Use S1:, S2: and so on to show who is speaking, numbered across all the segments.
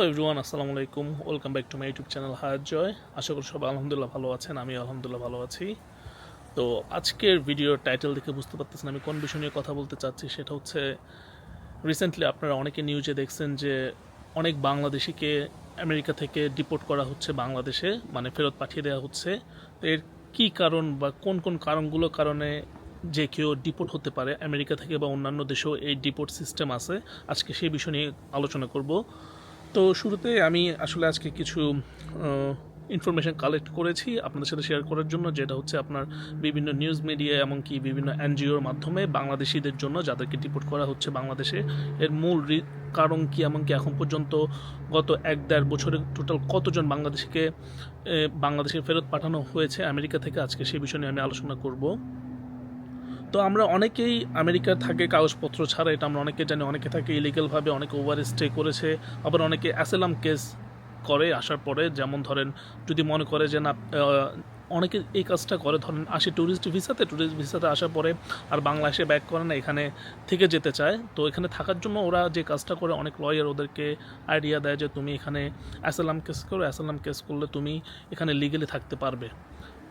S1: Hello everyone, আসসালামু আলাইকুম। Welcome back to my YouTube channel Hayat Joy. আশা করি সবাই আলহামদুলিল্লাহ ভালো আছেন আমি আলহামদুলিল্লাহ ভালো আছি। তো আজকের ভিডিওর টাইটেল দেখে বুঝতে পারতেছেন আমি কোন বিষয় নিয়ে কথা বলতে চাচ্ছি, সেটা হচ্ছে রিসেন্টলি আপনারা অনেকে নিউজে দেখছেন যে অনেক বাংলাদেশিকে আমেরিকা থেকে ডিপোর্ট করা হচ্ছে বাংলাদেশে মানে ফেরত পাঠিয়ে দেওয়া হচ্ছে। তো এর কী কারণ বা কোন কোন কারণগুলোর কারণে যে কেউ ডিপোর্ট হতে পারে আমেরিকা থেকে বা অন্যান্য দেশেও এই ডিপোর্ট সিস্টেম আছে, আজকে সেই বিষয় নিয়ে আলোচনা করব। তো শুরুতে আমি আসলে আজকে কিছু ইনফরমেশন কালেক্ট করেছি আপনাদের সাথে শেয়ার করার জন্য, যেটা হচ্ছে আপনার বিভিন্ন নিউজ মিডিয়া এমনকি বিভিন্ন এনজিওর মাধ্যমে বাংলাদেশিদের জন্য যাদেরকে ডিপোর্ট করা হচ্ছে বাংলাদেশে। এর মূল কারণ কি এমনকি এখন পর্যন্ত গত এক দেড় বছরে টোটাল কতজন বাংলাদেশিকে বাংলাদেশে ফেরত পাঠানো হয়েছে আমেরিকা থেকে, আজকে সেই বিষয় নিয়ে আমি আলোচনা করব। তো আমরা অনেকেই আমেরিকার থাকে, কাগজপত্র ছাড়া, এটা আমরা অনেকে জানি, অনেকে থাকে ইলিগালভাবে অনেকে ওভার স্টে করেছে, আবার অনেকে অ্যাসেলাম কেস করে আসার পরে, যেমন ধরেন যদি মনে করে যে না অনেকে এই কাজটা করে, ধরেন আসে ট্যুরিস্ট ভিসাতে ট্যুরিস্ট ভিসাতে আসার পরে আর বাংলাদেশে ব্যাক করে না, এখানে থেকে যেতে চায়, তো এখানে থাকার জন্য ওরা যে কাজটা করে, অনেক লয়ার ওদেরকে আইডিয়া দেয় যে তুমি এখানে অ্যাসালাম কেস করো অ্যাসালাম কেস করলে তুমি এখানে লিগেলি থাকতে পারবে।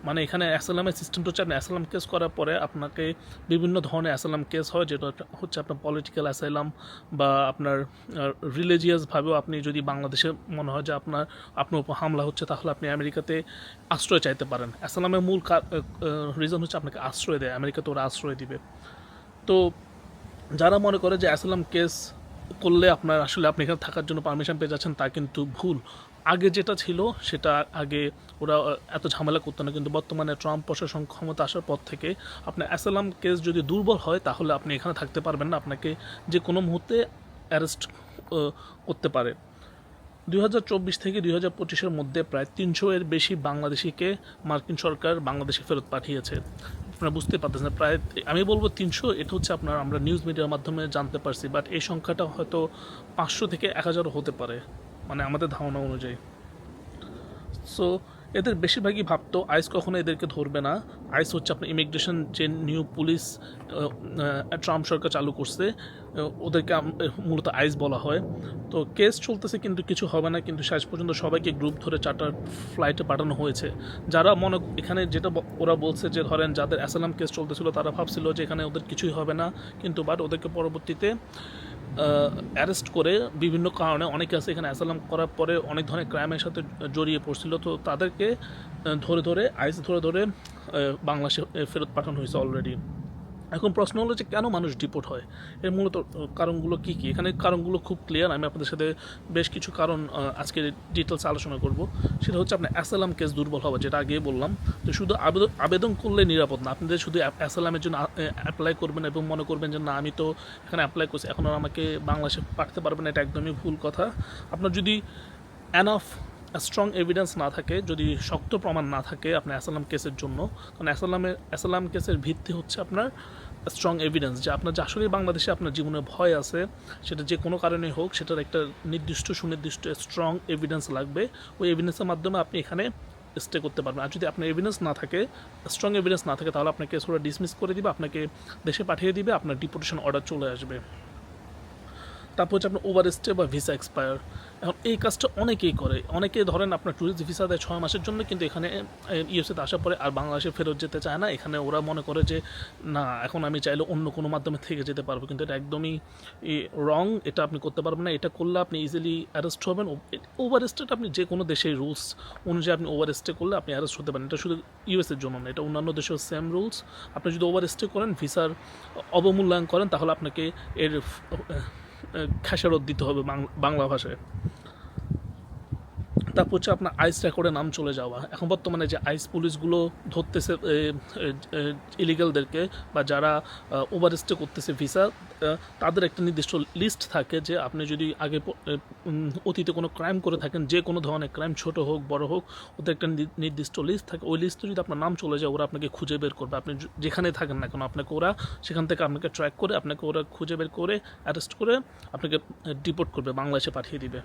S1: মানে এখানে অ্যাসালামের সিস্টেমটা হচ্ছে আপনি অ্যাসালাম কেস করার পরে আপনাকে বিভিন্ন ধরনের অ্যাসালাম কেস হয়, যেটা হচ্ছে আপনার পলিটিক্যাল অ্যাসাইলাম বা আপনার রিলিজিয়াসভাবেও আপনি যদি বাংলাদেশে মনে হয় যে আপনার আপনার উপর হামলা হচ্ছে, তাহলে আপনি আমেরিকাতে আশ্রয় চাইতে পারেন। অ্যাসালামের মূল রিজন হচ্ছে আপনাকে আশ্রয় দেয় আমেরিকাতে ওরা আশ্রয় দিবে। তো যারা মনে করে যে অ্যাসালাম কেস করলে আপনার আসলে আপনি এখানে থাকার জন্য পারমিশন পেয়ে যাচ্ছেন, তা কিন্তু ভুল। আগে যেটা ছিল, সেটা আগে ওরা এত ঝামেলা করতো না। কিন্তু বর্তমানে ট্রাম্প প্রশাসন ক্ষমতা আসার পর থেকে আপনার অ্যাসালাম কেস যদি দুর্বল হয়, তাহলে আপনি এখানে থাকতে পারবেন না। আপনাকে যে কোনো মুহূর্তে অ্যারেস্ট করতে পারে। দুই হাজার চব্বিশ থেকে দুই হাজার পঁচিশের মধ্যে প্রায় তিনশো এর বেশি বাংলাদেশিকে মার্কিন সরকার বাংলাদেশে ফেরত পাঠিয়েছে। আপনারা বুঝতে পারতেছেন প্রায় আমি বলব তিনশো, এটা হচ্ছে আপনার, আমরা নিউজ মিডিয়ার মাধ্যমে জানতে পারছি বাট এই সংখ্যাটা হয়তো পাঁচশো থেকে এক হাজারও হতে পারে। মানে আমাদের ধারণা অনুযায়ী। সো এদের বেশিরভাগই ভাবতো আইস কখনো এদেরকে ধরবে না। আইস হচ্ছে আপনার ইমিগ্রেশন যে নিউ পুলিশ ট্রাম্প সরকার চালু করছে ওদেরকে মূলত আইস বলা হয়। তো কেস চলতেছে কিন্তু কিছু হবে না, কিন্তু শেষ পর্যন্ত সবাইকে গ্রুপ ধরে চার্টার ফ্লাইটে পাঠানো হয়েছে। যারা মনে, এখানে যেটা ওরা বলছে যে ধরেন যাদের অ্যাসালাম কেস চলতেছিল, তারা ভাবছিল যে এখানে ওদের কিছুই হবে না, কিন্তু বাট ওদেরকে পরবর্তীতে অ্যারেস্ট করে বিভিন্ন কারণে অনেকে আছে এখানে অ্যাসালাম করার পরে অনেক ধরনের ক্রাইমের সাথে জড়িয়ে পড়ছিল। তো তাদেরকে ধরে ধরে আইস ধরে ধরে বাংলাদেশে ফেরত পাঠানো হয়েছে অলরেডি এখন প্রশ্ন হলো যে কেন মানুষ ডিপোর্ট হয়? এর মূলত কারণগুলো কী কী? এখানে কারণগুলো খুব ক্লিয়ার আমি আপনাদের সাথে বেশ কিছু কারণ আজকে ডিটেলস আলোচনা করব। সেটা হচ্ছে আপনার অ্যাসালাম কেস দুর্বল হওয়া, যেটা আগে বললাম। তো শুধু আবেদন আবেদন করলে নিরাপদ না। আপনাদের শুধু অ্যাসালামের জন্য অ্যাপ্লাই করবেন এবং মনে করবেন যে, না, আমি তো এখানে অ্যাপ্লাই করছি। এখন আমাকে বাংলাদেশে পাঠাতে পারবেন এটা একদমই ভুল কথা। আপনার যদি অ্যানাফ স্ট্রং এভিডেন্স না থাকে, যদি শক্ত প্রমাণ না থাকে আপনার অ্যাসালাম কেসের জন্য, কারণ অ্যাসালামের, অ্যাসালাম কেসের ভিত্তি হচ্ছে আপনার স্ট্রং এভিডেন্স যে আপনার যে আসলে বাংলাদেশে আপনার জীবনে ভয় আছে, সেটা যে কোনো কারণে হোক, সেটার একটা নির্দিষ্ট, সুনির্দিষ্ট স্ট্রং এভিডেন্স লাগবে। ওই এভিডেন্সের মাধ্যমে আপনি এখানে স্টে করতে পারবেন। আর যদি আপনার এভিডেন্স না থাকে স্ট্রং এভিডেন্স না থাকে, তাহলে আপনাকে ওরা ডিসমিস করে দিবে, আপনাকে দেশে পাঠিয়ে দিবে, আপনার ডিপোর্টেশন অর্ডার চলে আসবে। তারপর হচ্ছে আপনার ওভার স্টে বা ভিসা এক্সপায়ার এখন এই কাজটা অনেকেই করে। অনেকে ধরেন আপনার ট্যুরিস্ট ভিসা দেয় ছয় মাসের জন্য, কিন্তু এখানে ইউএসএতে আসার পরে আর বাংলাদেশে ফেরত যেতে চায় না। এখানে ওরা মনে করে যে, না, এখন আমি চাইলে অন্য কোনো মাধ্যমে থেকে যেতে পারব। কিন্তু এটা একদমই রং এটা আপনি করতে পারবেন না। এটা করলে আপনি ইজিলি অ্যারেস্ট হবেন। ওভার স্টেটা আপনি যে কোনো দেশের রুলস অনুযায়ী আপনি ওভার স্টে করলে আপনি অ্যারেস্ট হতে পারেন। এটা শুধু ইউএসের জন্য না, এটা অন্যান্য দেশেও সেম রুলস আপনি যদি ওভার স্টে করেন ভিসার অবমূল্যায়ন করেন, তাহলে আপনাকে এর খেসারত দিতে হবে বাংলা ভাষায়। তারপর হচ্ছে আপনার আইস রেকর্ডে নাম চলে যাওয়া। এখন বর্তমানে যে আইস পুলিশগুলো ধরতেছে ইলিগালদেরকে বা যারা ওভার স্টে করতেছে ভিসা তাদের একটা নির্দিষ্ট লিস্ট থাকে যে আপনি যদি আগে অতীতে কোনো ক্রাইম করে থাকেন, যে কোনো ধরনের ক্রাইম ছোট হোক, বড় হোক, ওদের একটা নির্দিষ্ট লিস্ট থাকে। ওই লিস্টে যদি আপনার নাম চলে যায়, ওরা আপনাকে খুঁজে বের করবে। আপনি যেখানে থাকেন না কেন, আপনাকে ওরা সেখান থেকে আপনাকে ট্র্যাক করে, আপনাকে ওরা খুঁজে বের করে অ্যারেস্ট করে, আপনাকে ডিপোর্ট করবে, বাংলাদেশে পাঠিয়ে দিবে।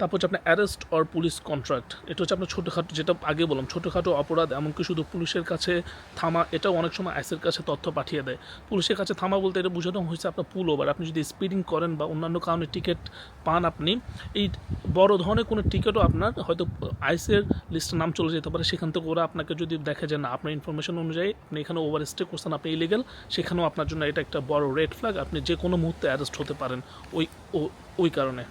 S1: তারপর হচ্ছে আপনার অ্যারেস্ট অর পুলিশ কন্ট্রাক্ট এটা হচ্ছে আপনার ছোটোখাটো, যেটা আগে বললাম, ছোটোখাটো অপরাধ, এমনকি শুধু পুলিশের কাছে থামা, এটাও অনেক সময় আইসের কাছে তথ্য পাঠিয়ে দেয়। পুলিশের কাছে থামা বলতে এটা বোঝানো হয়েছে আপনার পুল ওভার আপনি যদি স্পিডিং করেন বা অন্যান্য কারণে টিকিট পান আপনি, এই বড় ধরনের কোনো টিকিটও আপনার হয়তো আইসের লিস্টে নাম চলে যেতে পারে। সেখান থেকে ওরা আপনাকে যদি দেখে যে না, আপনার ইনফরমেশন অনুযায়ী আপনি এখানে ওভার স্টে করছেন, আপনি ইলিগেল সেখানেও আপনার জন্য এটা একটা বড় রেড ফ্ল্যাগ আপনি যে কোনো মুহূর্তে অ্যারেস্ট হতে পারেন ওই ওই কারণে।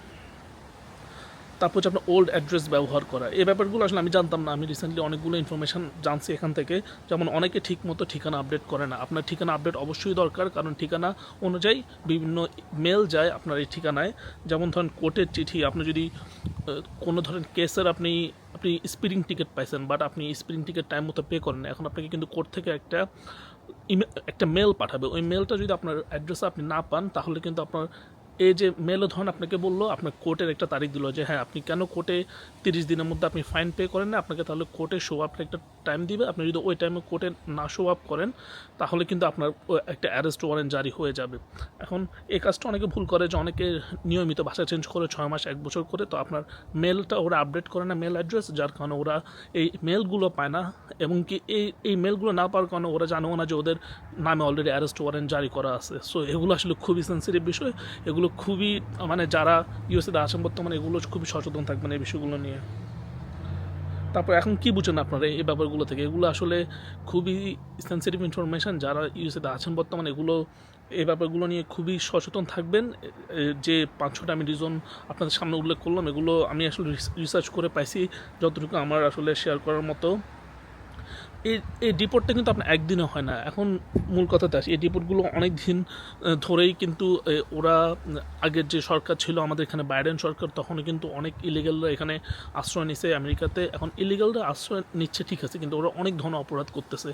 S1: তারপর হচ্ছে আপনার ওল্ড অ্যাড্রেস ব্যবহার করা। এই ব্যাপারগুলো আসলে আমি জানতাম না। আমি রিসেন্টলি অনেকগুলো ইনফরমেশন জানছি এখান থেকে। যেমন অনেকে ঠিক মতো ঠিকানা আপডেট করে না। আপনার ঠিকানা আপডেট অবশ্যই দরকার। কারণ ঠিকানা অনুযায়ী বিভিন্ন মেল যায় আপনার এই ঠিকানায়। যেমন ধরেন কোর্টের চিঠি। আপনি যদি কোনো ধরেন কেসের আপনি আপনি স্পিডিং টিকিট পাইছেন বাট আপনি স্পিডিং টিকিট টাইম মতো পে করেন। এখন আপনাকে কিন্তু কোর্ট থেকে একটা ইমে- একটা মেল পাঠাবে। ওই মেলটা যদি আপনার অ্যাড্রেসে আপনি না পান, তাহলে কিন্তু আপনার এই যে মেলও ধরুন আপনাকে বলল, আপনার কোর্টের একটা তারিখ দিল যে হ্যাঁ আপনি কেন কোর্টে তিরিশ দিনের মধ্যে আপনি ফাইন পে করেন না? আপনাকে তাহলে কোর্টে শো আপের একটা টাইম দিবে। আপনি যদি ওই টাইমে কোর্টে না শো আপ করেন, তাহলে কিন্তু আপনার একটা অ্যারেস্ট ওয়ারেন্ট জারি হয়ে যাবে। এখন এই কাজটা অনেকে ভুল করে যে, অনেকে নিয়মিত ভাষা চেঞ্জ করে ছয় মাস, এক বছর করে। তো আপনার মেলটা ওরা আপডেট করে না মেল অ্যাড্রেস যার কারণে ওরা এই মেলগুলো পায় না। এবং কি এই এই মেলগুলো না পাওয়ার কারণে ওরা জানেও না যে, ওদের নামে অলরেডি অ্যারেস্ট ওয়ারেন্ট জারি করা আছে। সো এগুলো আসলে খুবই সেন্সিটিভ বিষয়। এগুলো খুবই মানে যারা ইউএসএতে আছেন বর্তমানে, এগুলো খুবই সচেতন থাকবেন এই বিষয়গুলো নিয়ে। তারপর এখন কি বুঝেন আপনারা এই ব্যাপারগুলো থেকে? এগুলো আসলে খুবই সেন্সিটিভ ইনফরমেশান যারা ইউএসএতে আছেন বর্তমানে, এগুলো, এই ব্যাপারগুলো নিয়ে খুবই সচেতন থাকবেন। যে পাঁচ ছটা আমি রিজন আপনাদের সামনে উল্লেখ করলাম, এগুলো আমি আসলে রিসার্চ করে পাইছি, যতটুকু আমার আসলে শেয়ার করার মতো। এই এই ডিপোর্টটা কিন্তু আপনার একদিনে হয় না। এখন মূল কথাতে আসি, এই ডিপোর্টগুলো অনেক দিন ধরেই কিন্তু ওরা আগের যে সরকার ছিল আমাদের এখানে বাইডেন সরকার, তখনও কিন্তু অনেক ইলিগালরা এখানে আশ্রয় নিছে আমেরিকাতে। এখন ইলিগালরা আশ্রয় নিচ্ছে ঠিক আছে, কিন্তু ওরা অনেক ধন অপরাধ করতেছে।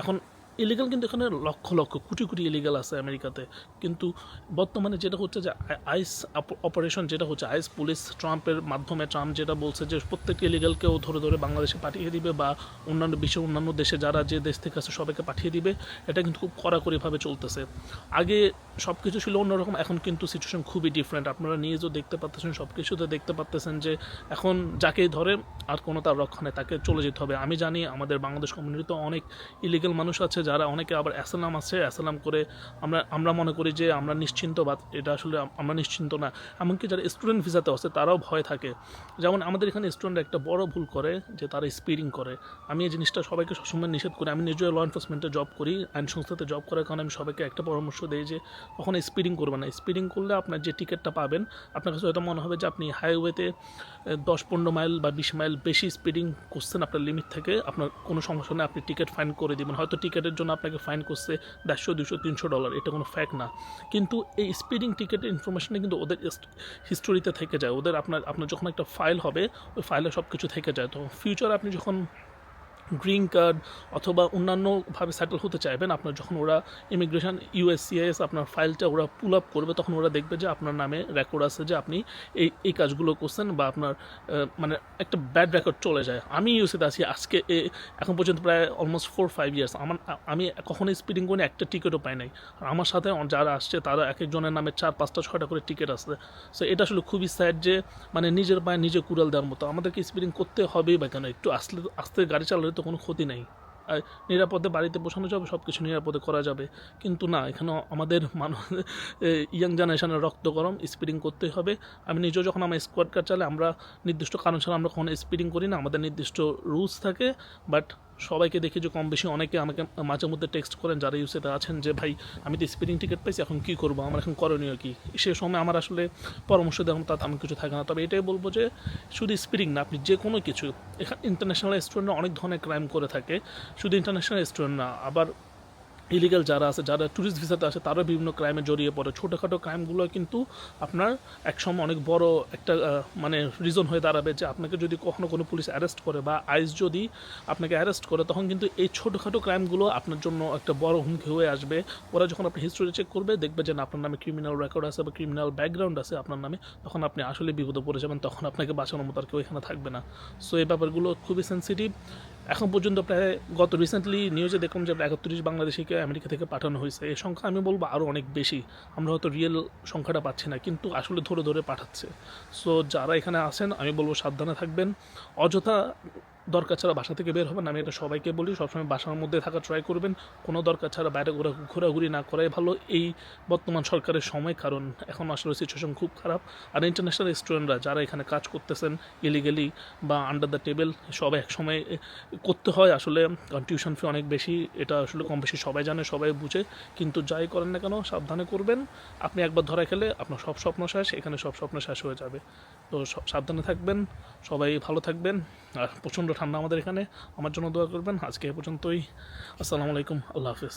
S1: এখন ইলিগাল কিন্তু এখানে লক্ষ লক্ষ, কোটি কোটি ইলিগাল আছে আমেরিকাতে। কিন্তু বর্তমানে যেটা হচ্ছে যে আই- আইস অপ- অপারেশন যেটা হচ্ছে, আইস পুলিশ ট্রাম্পের মাধ্যমে, ট্রাম্প যেটা বলছে যে, প্রত্যেকটি ইলিগালকেও ধরে ধরে বাংলাদেশে পাঠিয়ে দিবে বা অন্যান্য বিশ্বের অন্যান্য দেশে যারা যে দেশ থেকে আছে সবাইকে পাঠিয়ে দিবে, এটা কিন্তু খুব কড়াকড়িভাবে চলতেছে। আগে সব কিছু ছিল অন্যরকম, এখন কিন্তু সিচুয়েশন খুবই ডিফারেন্ট আপনারা নিজেও দেখতে পাচ্ছেন সব কিছুতে দেখতে পাচ্তেছেন যে, এখন যাকেই ধরে, আর কোনো তার রক্ষা নেই, তাকে চলে যেতে হবে। আমি জানি আমাদের বাংলাদেশ কমিউনিটিতে অনেক ইলিগাল মানুষ আছে যারা অনেকে আবার অ্যাসালাম আছে, অ্যাসালাম করে আমরা আমরা মনে করি যে আমরা নিশ্চিন্ত বা এটা আসলে আমরা নিশ্চিন্ত না। এমনকি যারা স্টুডেন্ট ভিসাতে আছে, তারাও ভয় থাকে। যেমন আমাদের এখানে স্টুডেন্ট একটা বড় ভুল করে, যে তারা স্পিডিং করে। আমি এই জিনিসটা সবাইকে সবসময় নিষেধ করি। আমি নিজেও ল এনফোর্সমেন্টে জব করি আইন সংস্থাতে জব করার কারণে আমি সবাইকে একটা পরামর্শ দিই যে কখনো স্পিডিং করবে না। স্পিডিং করলে আপনার যে টিকিটটা পাবেন, আপনার কাছে হয়তো মনে হবে যে আপনি হাইওয়েতে দশ, পনেরো মাইল বা বিশ মাইল বেশি স্পিডিং করছেন আপনার লিমিট থেকে, আপনার কোনো সমস্যা নেই আপনি টিকিট ফাইন করে দিবেন। হয়তো টিকিটের জন্য আপনাকে ফাইন করছে দেড়শো, দুশো, তিনশো ডলার এটা কোনো ফ্যাক্ট না। কিন্তু এই স্পিডিং টিকেটের ইনফরমেশনটা কিন্তু ওদের হিস্টোরিতে থেকে যায়। ওদের আপনার আপনার যখন একটা ফাইল হবে, ওই ফাইলে সব কিছু থেকে যায়। তো ফিউচার আপনি যখন গ্রিন কার্ড অথবা অন্যান্যভাবে সেটেল হতে চাইবেন, আপনার যখন ওরা ইমিগ্রেশন ইউএসসিআইএস আপনার ফাইলটা ওরা পুল আপ করবে, তখন ওরা দেখবে যে আপনার নামে রেকর্ড আছে যে আপনি এই এই কাজগুলো করছেন বা আপনার মানে একটা ব্যাড রেকর্ড চলে যায়। আমি ইউএসএতে আছি, আজকে এখন পর্যন্ত প্রায় অলমোস্ট ফোর ফাইভ ইয়ার্স আমার, আমি কখনোই স্পিডিং করে একটা টিকিটও পাই নাই। আর আমার সাথে যারা আসছে, তারা এক একজনের নামে চার, পাঁচটা, ছয়টা করে টিকিট আসছে সো এটা আসলে খুবই স্যাড যে মানে নিজের পায়ে নিজে কুড়াল দেওয়ার মতো। আমাদেরকে স্পিডিং করতে হবেই বা কেন? একটু আসলে, আসতে গাড়ি চালালে তো কোনো ক্ষতি নেই। আর নিরাপদে বাড়িতে বসানো যাবে সব কিছু নিরাপদে করা যাবে। কিন্তু না, এখানে আমাদের মানুষ ইয়াং জেনারেশনের রক্ত গরম স্পিডিং করতেই হবে। আমি নিজেও যখন আমার স্কোয়াড কার চালে আমরা নির্দিষ্ট কারণ ছাড়া আমরা কখনো স্পিডিং করি না। আমাদের নির্দিষ্ট রুলস থাকে বাট সবাইকে দেখি যে কম বেশি অনেকে আমাকে মাঝে মধ্যে টেক্সট করেন যারা ইউসেতে আছেন যে, ভাই, আমি তো স্পিডিং টিকিট পাইছি, এখন কী করব? আমার এখন করণীয় কী? সে সময় আমার আসলে পরামর্শ দেওয়ার তাতে আমি কিছু থাকে না। তবে এটাই বলব যে, শুধু স্পিডিং না, আপনি যে কোনো কিছু, এখানে ইন্টারন্যাশনাল স্টুডেন্টরা অনেক ধরনের ক্রাইম করে থাকে। শুধু ইন্টারন্যাশনাল স্টুডেন্ট না, আবার ইলিগাল যারা আছে, যারা ট্যুরিস্ট ভিসাতে আসে তারাও বিভিন্ন ক্রাইমে জড়িয়ে পড়ে। ছোটোখাটো ক্রাইমগুলো কিন্তু আপনার একসময় অনেক বড় একটা মানে রিজন হয়ে দাঁড়াবে যে আপনাকে যদি কখনো কোনো পুলিশ অ্যারেস্ট করে বা আইস যদি আপনাকে অ্যারেস্ট করে, তখন কিন্তু এই ছোটোখাটো ক্রাইমগুলো আপনার জন্য একটা বড় হুমকি হয়ে আসবে। ওরা যখন আপনি হিস্ট্রি চেক করবে, দেখবে যে আপনার নামে ক্রিমিনাল রেকর্ড আছে বা ক্রিমিনাল ব্যাকগ্রাউন্ড আছে আপনার নামে, তখন আপনি আসলে বিপদে পড়ে যাবেন, তখন আপনাকে বাঁচানোর মতো আর কেউ এখানে থাকবে না। সো এই ব্যাপারগুলো খুবই সেন্সিটিভ এখন পর্যন্ত প্রায় গত রিসেন্টলি নিউজে দেখলাম যে একত্রিশ বাংলাদেশিকে আমেরিকা থেকে পাঠানো হয়েছে। এই সংখ্যা আমি বলব আরও অনেক বেশি। আমরা হয়তো রিয়েল সংখ্যাটা পাচ্ছি না, কিন্তু আসলে ধরে ধরে পাঠাচ্ছে। সো যারা এখানে আছেন, আমি বলব সাবধানে থাকবেন। অযথা দরকার ছাড়া বাসা থেকে বের হবেন আমি এটা সবাইকে বলি, সবসময় বাসার মধ্যে থাকা ট্রাই করবেন। কোনো দরকার ছাড়া বাইরে ঘোরা ঘোরাঘুরি না করাই ভালো। এই বর্তমান সরকারের সময়, কারণ এখন আসলে সিচুয়েশন খুব খারাপ। আর ইন্টারন্যাশনাল স্টুডেন্টরা যারা এখানে কাজ করতেছেন ইলিগেলি বা আন্ডার দ্য টেবিল সব এক সময় করতে হয়। আসলে টিউশন ফি অনেক বেশি, এটা আসলে কম বেশি সবাই জানে, সবাই বুঝে। কিন্তু যাই করেন না কেন, সাবধানে করবেন। আপনি একবার ধরা খেলে আপনার সব স্বপ্ন শেষ, এখানে সব স্বপ্ন শেষ হয়ে যাবে। তো সাবধানে থাকবেন, সবাই ভালো থাকবেন। আর প্রচণ্ড ঠান্ডা আমাদের এখানে। আমার জন্য দোয়া করবেন। আজকে এ পর্যন্তই। আসসালামু আলাইকুম। আল্লাহ হাফিজ।